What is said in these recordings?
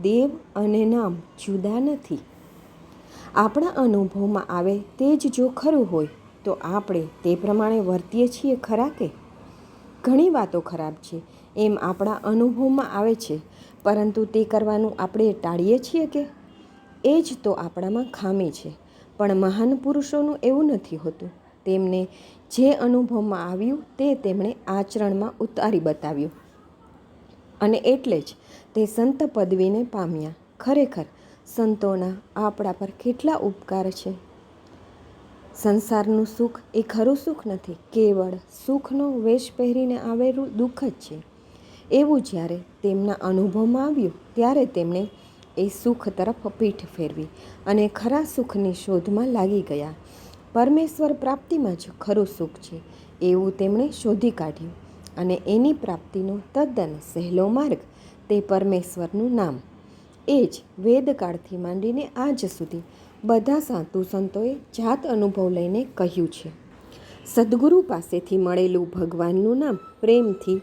દેવ અને નામ જુદા નથી. આપણા અનુભવમાં આવે તે જ જો ખરું હોય, તો આપણે તે પ્રમાણે વર્તીએ છીએ ખરા કે? ઘણી વાતો ખરાબ છે, એમ આપણા અનુભવમાં આવે છે, પરંતુ તે કરવાનું આપણે ટાળીએ છીએ કે? એ જ તો આપણામાં ખામી છે, પણ મહાન પુરુષોનું એવું નથી હોતું. તેમને જે અનુભવમાં આવ્યું તે તેમણે આચરણમાં ઉતારી બતાવ્યું. અને એટલે જ તે સંત પદવીને પામ્યા. ખરેખર સંતોના આપણા પર કેટલા ઉપકાર છે. સંસારનું સુખ એ ખરું સુખ નથી, કેવળ સુખનો વેશ પહેરીને આવેલું દુઃખ જ છે. એવું જ્યારે તેમના અનુભવમાં આવ્યું, ત્યારે તેમણે એ સુખ તરફ પીઠ ફેરવી અને ખરા સુખની શોધમાં લાગી ગયા. પરમેશ્વર પ્રાપ્તિમાં જ ખરું સુખ છે, એવું તેમણે શોધી કાઢ્યું. અને એની પ્રાપ્તિનો તદ્દન સહેલો માર્ગ, તે પરમેશ્વરનું નામ. એ જ વેદકાળથી માંડીને આજ સુધી બધા સાધુ સંતોએ જાત અનુભવ લઈને કહ્યું છે. સદગુરુ પાસેથી મળેલું ભગવાનનું નામ પ્રેમથી,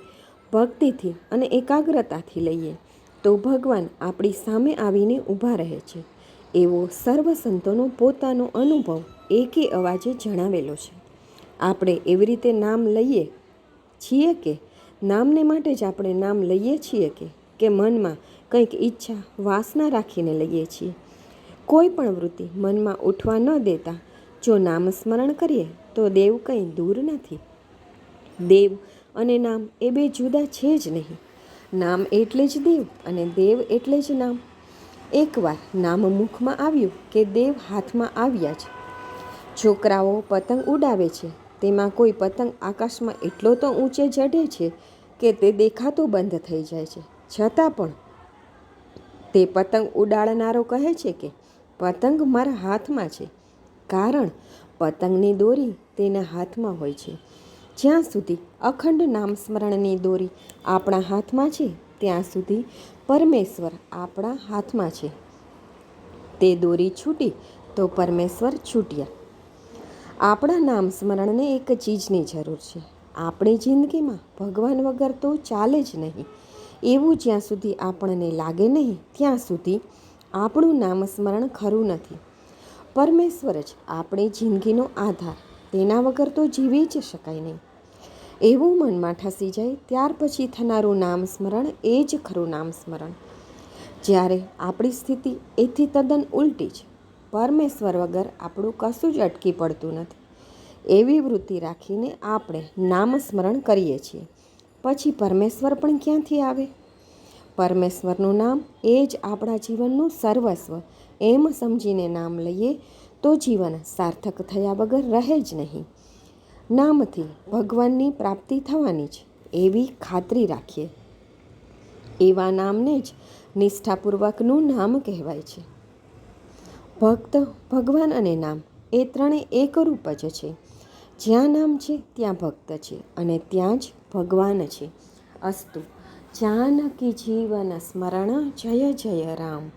ભક્તિથી અને એકાગ્રતાથી લઈએ, તો ભગવાન આપણી સામે આવીને ઊભા રહે છે. એવો સર્વ સંતોનો પોતાનો અનુભવ એકે અવાજે જણાવેલો છે. આપણે એવી રીતે નામ લઈએ છીએ કે? નામને માટે જ આપણે નામ લઈએ છીએ કે? કે મનમાં કંઈક ઈચ્છા, વાસના રાખીને લઈએ છીએ? કોઈ પણ વૃત્તિ મનમાં ઉઠવા ન દેતા. જો નામસ્મરણ કરીએ, તો દેવ કંઈ દૂર નથી. દેવ અને નામ એ બે જુદા છે જ નહીં. નામ એટલે જ દેવ અને દેવ એટલે જ નામ. એકવાર નામ મુખમાં આવ્યું કે દેવ હાથમાં આવ્યા જ. છોકરાઓ પતંગ ઉડાવે છે. તેમાં કોઈ પતંગ આકાશમાં એટલો તો ઊંચે ચઢે છે કે તે દેખાતો બંધ થઈ જાય છે. છતાં પણ તે પતંગ ઉડાડનારો કહે છે કે, પતંગ મારા હાથમાં છે, કારણ પતંગની દોરી તેના હાથમાં હોય છે. જ્યાં સુધી અખંડ નામ સ્મરણની દોરી આપણા હાથમાં છે, ત્યાં સુધી પરમેશ્વર આપણા હાથમાં છે. તે દોરી છૂટી તો પરમેશ્વર છૂટ્યા. આપણા નામ સ્મરણને એક ચીજની જરૂર છે. આપણી જિંદગીમાં ભગવાન વગર તો ચાલે જ નહીં. એવું જ્યાં સુધી આપણને લાગે નહીં, ત્યાં સુધી આપણું નામ સ્મરણ ખરું નથી. પરમેશ્વર જ આપણી જિંદગીનો આધાર, તેના વગર તો જીવી જ શકાય નહીં. એવું મનમાં ઠસી જાય, ત્યાર પછી થનારું નામ સ્મરણ એ જ ખરું નામ સ્મરણ. જ્યારે આપણી સ્થિતિ એથી તદ્દન ઉલટી છે પરમેશ્વર વગર આપણું કશું જ અટકી પડતું નથી. એવી વૃત્તિ રાખીને આપણે નામસ્મરણ કરીએ છીએ. પછી પરમેશ્વર પણ ક્યાંથી આવે? પરમેશ્વરનું નામ એ જ આપણા જીવનનું સર્વસ્વ. એમ સમજીને નામ લઈએ તો જીવન સાર્થક થયા વગર રહે જ નહીં. નામથી ભગવાનની પ્રાપ્તિ થવાની છે, એવી ખાતરી રાખીએ. એવા નામને જ નિષ્ઠાપૂર્વકનું નામ કહેવાય છે. ભક્ત, ભગવાન અને નામ એ ત્રણે એકરૂપ જ છે. જ્યાં નામ છે, ત્યાં ભક્ત છે અને ત્યાં જ ભગવાન છે. અસ્તુ. જાનકી જીવન સ્મરણ જય જય રામ.